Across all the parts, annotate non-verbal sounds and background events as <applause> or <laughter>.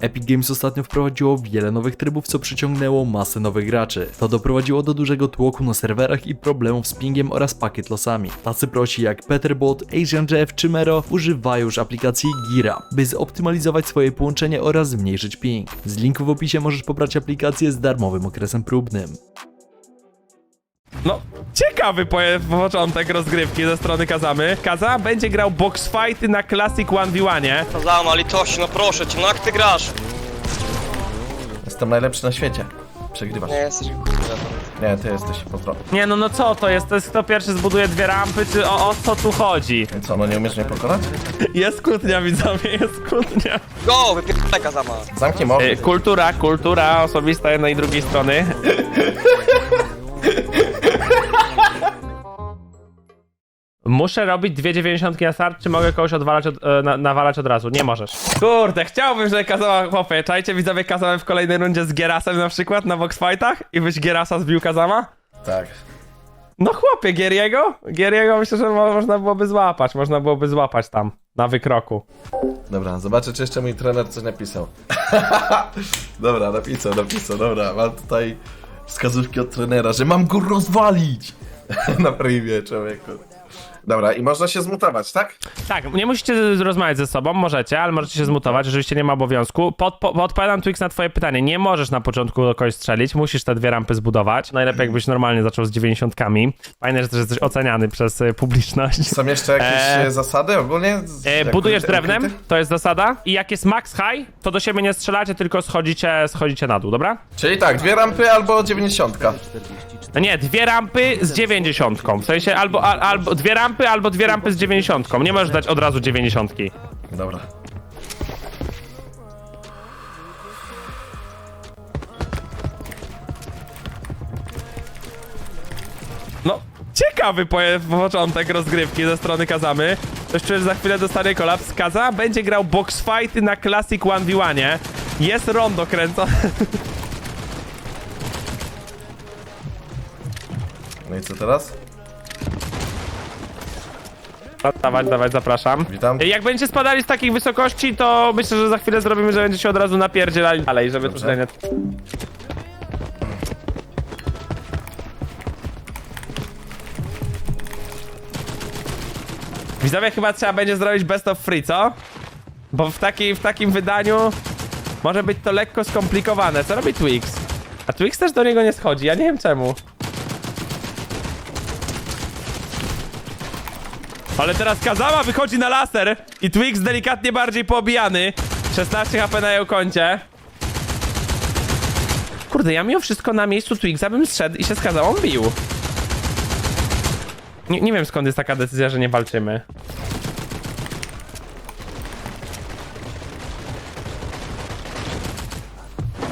Epic Games ostatnio wprowadziło wiele nowych trybów, co przyciągnęło masę nowych graczy. To doprowadziło do dużego tłoku na serwerach i problemów z pingiem oraz pakiet losami. Tacy prosi jak Peterbot, Asian Jeff czy Mero używają już aplikacji Gira, by zoptymalizować swoje połączenie oraz zmniejszyć ping. Z linku w opisie możesz pobrać aplikację z darmowym okresem próbnym. No, ciekawy po początek rozgrywki ze strony Kazamy. Kaza będzie grał boxfighty na Classic 1v1. -ie. Kazama, litości, no proszę cię, no jak ty grasz? Jestem najlepszy na świecie. Przegrywasz. Nie jesteś kurde. Nie, ty jesteś, pozdro. Nie no, no co to jest? To jest kto pierwszy zbuduje dwie rampy, czy o, o co tu chodzi? Co, no nie umiesz mnie pokonać? Jest kłótnia, widzowie, jest kłótnia. Go, wypierdolę Kazama. Zamknij mordę. Kultura, kultura osobista jednej i drugiej strony. <laughs> Muszę robić dwie dziewięćdziesiątki na start, czy mogę kogoś odwalać od, e, na, nawalać od razu? Nie możesz. Kurde, chciałbym, że kazała, chłopie, czajcie widzowie, kazałem w kolejnej rundzie z Gierasem na przykład na boxfightach i byś Gierasa zbił kazama? Tak. No chłopie, Gieriego? Gieriego myślę, że mo można byłoby złapać, można byłoby złapać tam, na wykroku. Dobra, zobaczę, czy jeszcze mój trener coś napisał. <laughs> dobra, napisał, napisał, dobra, mam tutaj wskazówki od trenera, że mam go rozwalić <laughs> na prejmie, człowieku. Dobra, i można się zmutować, tak? Tak, nie musicie rozmawiać ze sobą, możecie, ale możecie się zmutować, oczywiście nie ma obowiązku. Pod, po, odpowiadam Twix na twoje pytanie, nie możesz na początku do kogoś strzelić, musisz te dwie rampy zbudować. Najlepiej jakbyś normalnie zaczął z dziewięćdziesiątkami. Fajne, że też jesteś oceniany przez e, publiczność. Są jeszcze jakieś e... e zasady ogólnie? E, budujesz drewnem, to jest zasada. I jak jest max high, to do siebie nie strzelacie, tylko schodzicie, schodzicie na dół, dobra? Czyli tak, dwie rampy albo dziewięćdziesiątka. No nie, dwie rampy z dziewięćdziesiątką. W sensie albo, albo dwie rampy, albo dwie rampy z dziewięćdziesiątką. Nie możesz dać od razu dziewięćdziesiątki. Dobra. No, ciekawy po- początek rozgrywki ze strony Kazamy. Też przecież za chwilę dostanie kolaps. Kaza będzie grał boxfight na Classic 1v1. Jest rondo kręcone. <laughs> miejsce teraz. No, Dawać, dawać, zapraszam. Witam. Jak będziecie spadali z takich wysokości, to myślę, że za chwilę zrobimy, że będziecie od razu napierdzielali dalej, żeby Dobrze. tutaj nie... Widzowie chyba trzeba będzie zrobić best of free, co? Bo w, taki, w takim wydaniu może być to lekko skomplikowane. Co robi Twix? A Twix też do niego nie schodzi, ja nie wiem czemu. Ale teraz Kazama wychodzi na laser i Twix delikatnie bardziej poobijany. 16 HP na jego koncie. Kurde, ja mimo wszystko na miejscu Twixa bym zszedł i się z Kazamą bił. Nie, nie wiem skąd jest taka decyzja, że nie walczymy.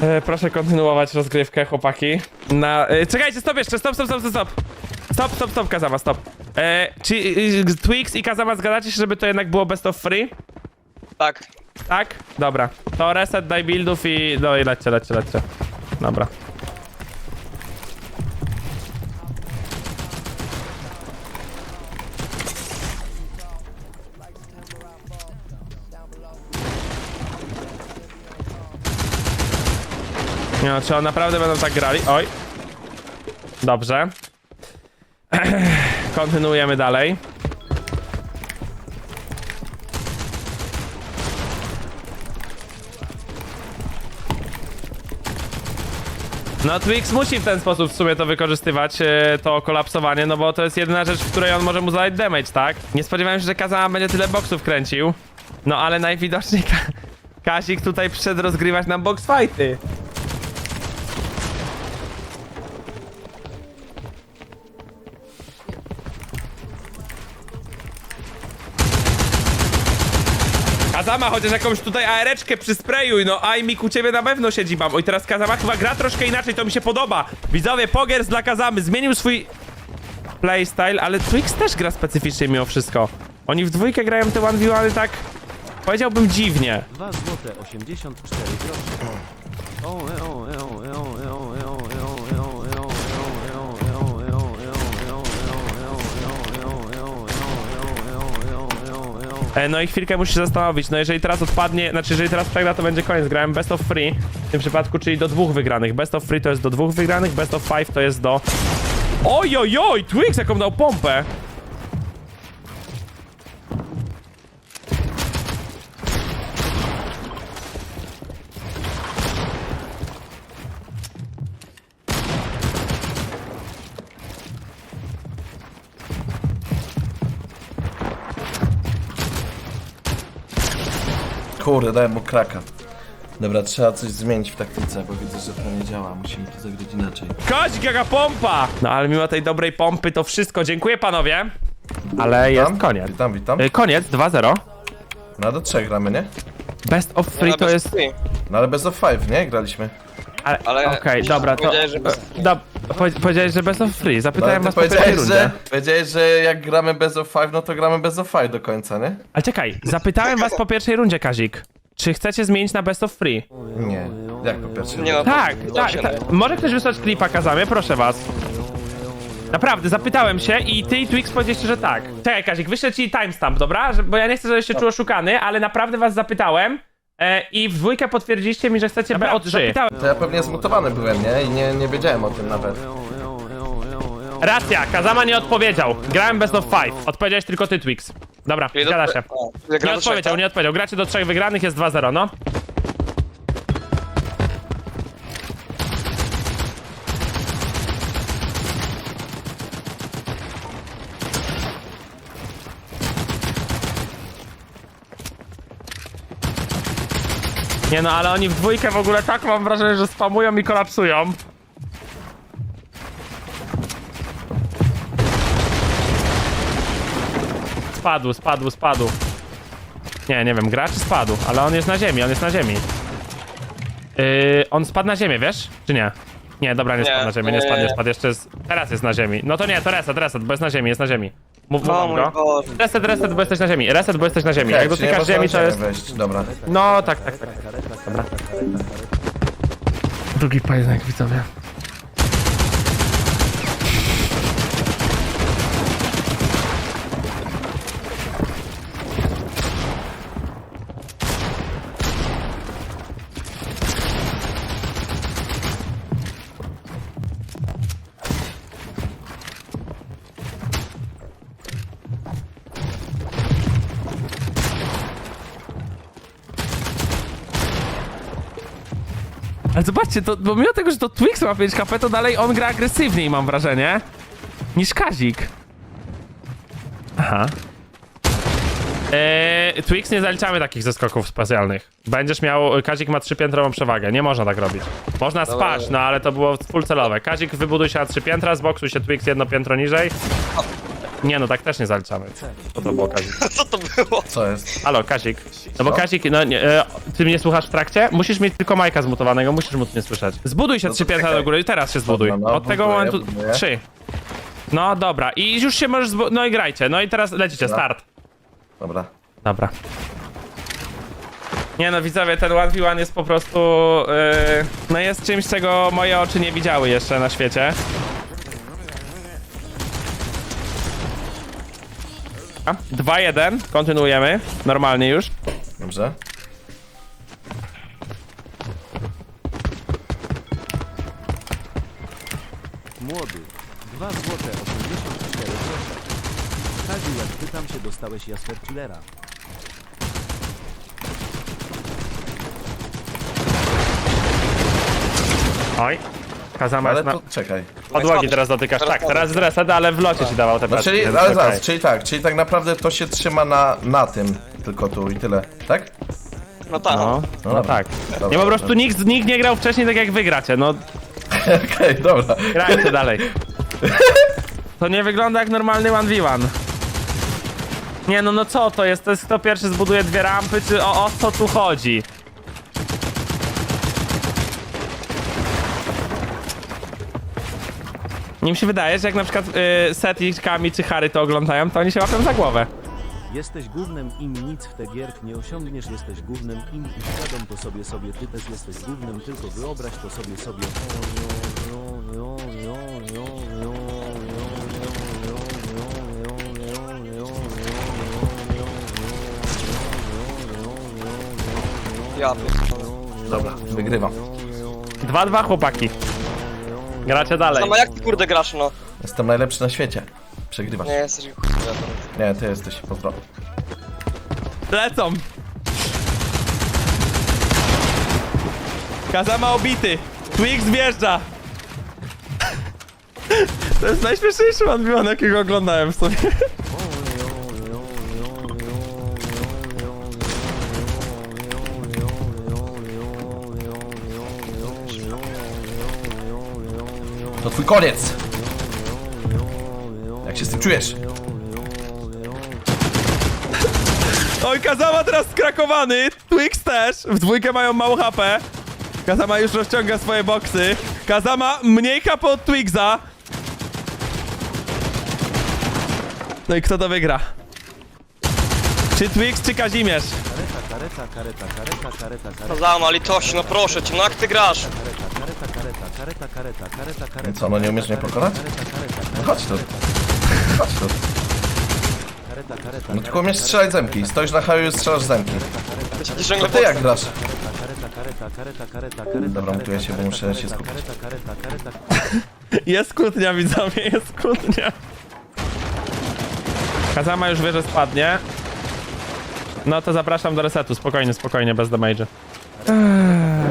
E, proszę kontynuować rozgrywkę, chłopaki. Na... E, czekajcie, stop jeszcze, stop, stop, stop, stop. Stop, stop, stop, Kazama, stop. E, czy y, Twix i Kazama zgadzacie się, żeby to jednak było best of free? Tak. Tak? Dobra. To reset, daj buildów i... No i lećcie, lećcie, lećcie. Dobra. Nie no, czy on naprawdę będą tak grali? Oj. Dobrze. <clears throat> Kontynuujemy dalej. No Twix musi w ten sposób w sumie to wykorzystywać, e, to kolapsowanie, no bo to jest jedyna rzecz, w której on może mu zadać damage, tak? Nie spodziewałem się, że Kazama będzie tyle boksów kręcił. No ale najwidoczniej <laughs> Kazik tutaj przyszedł rozgrywać nam box fighty. Kazama, chociaż jakąś tutaj aereczkę przysprejuj, no Ajmik u ciebie na pewno siedzi mam. Oj, teraz Kazama chyba gra troszkę inaczej, to mi się podoba. Widzowie, Pogers dla Kazamy, zmienił swój playstyle, ale Twix też gra specyficznie mimo wszystko. Oni w dwójkę grają te 1v1 tak, powiedziałbym dziwnie. 2 złote 84 grosze. O, e, o, e, o, e, o, e, o. No i chwilkę musi się zastanowić. No jeżeli teraz odpadnie, znaczy jeżeli teraz przegra, to będzie koniec. Grałem best of three w tym przypadku, czyli do dwóch wygranych. Best of three to jest do dwóch wygranych, best of five to jest do... Oj, oj, oj, Twix jaką dał pompę! Kurde, dałem mu kraka. Dobra, trzeba coś zmienić w taktyce, bo widzę, że to nie działa. Musimy to zagrać inaczej. Kość, jaka pompa! No ale mimo tej dobrej pompy to wszystko. Dziękuję panowie. Ale jest Witam, koniec. Witam, witam. Y, Koniec, 2-0. No do trzech gramy, nie? Best of three to jest... No ale bez of five, nie? Graliśmy. Ale, Ale Okej, dobra, to... powiedziałeś, że bez- Da, powie- powiedziałeś, że best of free. No, ale Zapytałem ty was po pierwszej powiedziałeś, rundzie. że, powiedziałeś, że jak gramy bez of five, no to gramy bez of five do końca, nie? Ale czekaj, zapytałem was po pierwszej rundzie, Kazik. Czy chcecie zmienić na best of free? Nie. Jak po pierwsze? Nie no, Tak, to tak, się tak. Może ktoś wysłać klipa Kazamie? Proszę was. Naprawdę, zapytałem się i ty i Twix powiedzieliście, że tak. Czekaj, Kazik, wyślę ci timestamp, dobra? Że, bo ja nie chcę, żebyś się czuł oszukany, ale naprawdę was zapytałem e, i w dwójkę potwierdziliście mi, że chcecie BO3. Zapytałem. To ja pewnie zmutowany byłem, nie? I nie, nie wiedziałem o tym nawet. Racja, Kazama nie odpowiedział. Grałem best of five. Odpowiedziałeś tylko ty, Twix. Dobra, zgadza się. Nie odpowiedział, tak? nie odpowiedział. Gracie do trzech wygranych, jest 2-0, no. Nie no, ale oni w dwójkę w ogóle tak mam wrażenie, że spamują i kolapsują. Spadł, spadł, spadł. Nie, nie wiem, gra czy spadł, ale on jest na ziemi, on jest na ziemi. Yy, on spadł na ziemię, wiesz? Czy nie? Nie, dobra, nie, Nie, spadł na ziemię, nie nie, spadł, nie nie. spadł, jeszcze jest... Teraz jest na ziemi. No to nie, to reset, reset, bo jest na ziemi, jest na ziemi. Mów, O mów mój go. Boże. Reset, reset, bo jesteś na ziemi, reset, bo jesteś na ziemi. Jak czyli dotykasz można ziemi, to jest... Wejść. Dobra. No, tak, tak, tak. Dobra. Drugi pojedynek, widzowie. Ale zobaczcie, to, bo mimo tego, że to Twix ma 5 HP, to dalej on gra agresywniej, mam wrażenie, niż Kazik. Aha. Eee, Twix nie zaliczamy takich zeskoków specjalnych. Będziesz miał, Kazik ma trzypiętrową przewagę, nie można tak robić. Można spać, no ale to było full celowe. Kazik wybuduj się na trzy piętra, zboksuj się Twix jedno piętro niżej. Nie no, tak też nie zaliczamy. Co to było <laughs> Kazik? Co to było? Co jest? Halo, Kazik. No bo Kazik, no nie, e, ty mnie słuchasz w trakcie? Musisz mieć tylko Majka zmutowanego, musisz móc mnie słyszeć. Zbuduj się No to trzy piętra czekaj. do góry i teraz się zbuduj. Dobra, no, Od tego buduję, momentu buduję. trzy. No dobra, i już się możesz zbu- No i grajcie, no i teraz lecicie, Dobra. start. Dobra. Dobra. Nie no, widzowie, ten 1v1 jest po prostu... Yy, no jest czymś, czego moje oczy nie widziały jeszcze na świecie. 2-1, kontynuujemy, normalnie już. Dobrze. Młody. 2 złote 84 grosze. Kaziu, jak pytam się, dostałeś Jasper Killera. Oj. Kazama Ale jest na... to czekaj. Podłogi teraz dotykasz. Tak, teraz jest reset, ale w locie ci dawał te No paczki, czyli, więc ale okej. zaraz, czyli tak, czyli tak naprawdę to się trzyma na, na tym, tylko tu i tyle, tak? No tak. No, No no dobra. tak. Dobra, Nie po prostu dobra. nikt, nikt nie grał wcześniej tak jak wy gracie, no <laughs> Okej, dobra. grajcie dalej. To nie wygląda jak normalny 1v1. Nie no, no co to jest? To jest kto pierwszy zbuduje dwie rampy, czy o, o co tu chodzi? Nim się wydaje, że jak na przykład y, Seth i Kami czy Harry to oglądają, to oni się łapią za głowę. Jesteś gównem im nic w tę gierk nie osiągniesz, jesteś gównem im i świadom to sobie sobie, ty też jesteś gównem, tylko wyobraź to sobie sobie. Ja pierdolę. Dobra, wygrywam. 2-2 chłopaki. Gracie dalej. Sama jak ty kurde grasz, no? Jestem najlepszy na świecie. Przegrywasz. Nie, jesteś kurde. Nie, ty jesteś, pozdro. Lecą. Kazama obity. Twix wjeżdża. <laughs> To jest najśmieszniejszy one jakiego oglądałem w sobie. To twój koniec! Jak się z tym czujesz? Oj, Kazama teraz skrakowany. Twix też. W dwójkę mają mało HP. Kazama już rozciąga swoje boksy. Kazama mniej HP od Twixa. No i kto to wygra? Czy Twix, czy Kazimierz? Kareta, kareta, kareta, kareta, kareta, Kazama, litości, no proszę cię, no jak ty grasz? kareta, kareta, kareta, kareta, kareta. Co, no nie umiesz mnie pokonać? No chodź tu. Chodź tu. Kareta, kareta, No tylko umiesz strzelać zemki. Stoisz na haju i strzelasz zemki. To ty jak grasz? Dobra, mutuję się, bo muszę się skupić. Jest kłótnia, widzowie, jest kłótnia. Kazama już wie, że spadnie. No to zapraszam do resetu, spokojnie, spokojnie, bez damage'u.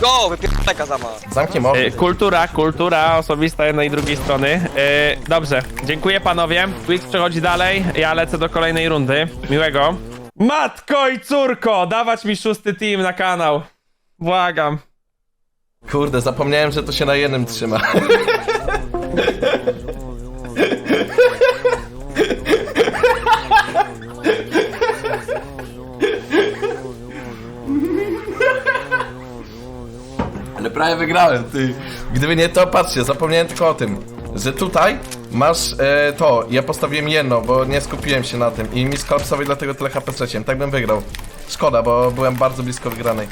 Go, wypierdolę Kazama. Zamknij Y, mordę. Kultura, kultura osobista jednej i drugiej strony. Y, dobrze, dziękuję panowie. Twix przechodzi dalej, ja lecę do kolejnej rundy. Miłego. Matko i córko, dawać mi szósty team na kanał. Błagam. Kurde, zapomniałem, że to się na jednym trzyma. <laughs> prawie wygrałem, ty. Gdyby nie to, patrzcie, zapomniałem tylko o tym, że tutaj masz e, to. Ja postawiłem jedno, bo nie skupiłem się na tym i mi skolapsował i dlatego tyle HP straciłem. Tak bym wygrał. Szkoda, bo byłem bardzo blisko wygranej.